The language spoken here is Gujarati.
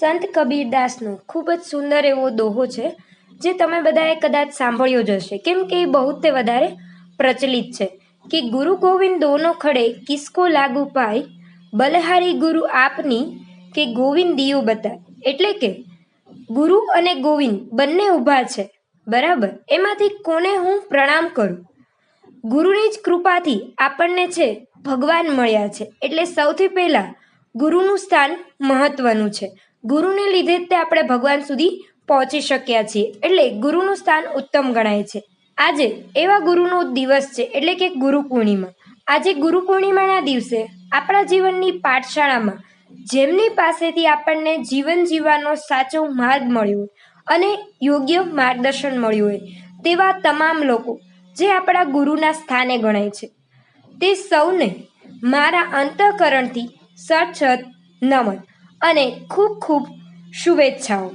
સંત કબીરદાસનો ખૂબ જ સુંદર એવો દોહો છે, જે તમે બધાએ કદાચ સાંભળ્યો જ હશે. કેમ કે એ બહુ તે વધારે પ્રચલિત છે કે ગુરુ ગોવિંદ દોનો ખડે કિસકો લાગુ પાય, બલહારી ગુરુ આપની કે ગોવિંદ દિયો બતાય. એટલે કે ગુરુ અને ગોવિંદ બંને ઊભા છે, બરાબર? એમાંથી કોને હું પ્રણામ કરું? ગુરુની જ કૃપાથી આપણને છે ભગવાન મળ્યા છે. એટલે સૌથી પહેલાં ગુરુનું સ્થાન મહત્વનું છે. ગુરુને લીધે તે આપણે ભગવાન સુધી પહોંચી શક્યા છીએ. એટલે ગુરુનું સ્થાન ઉત્તમ ગણાય છે. આજે એવા ગુરુનો દિવસ છે, એટલે કે ગુરુ પૂર્ણિમા. આજે ગુરુ પૂર્ણિમાના દિવસે આપણા જીવનની પાઠશાળામાં જેમની પાસેથી આપણને જીવન જીવવાનો સાચો માર્ગ મળ્યો હોય અને યોગ્ય માર્ગદર્શન મળ્યું હોય, તેવા તમામ લોકો જે આપણા ગુરુના સ્થાને ગણાય છે. તે સૌને મારા અંતઃકરણથી સચત નમન. અને ખૂબ ખૂબ શુભેચ્છાઓ.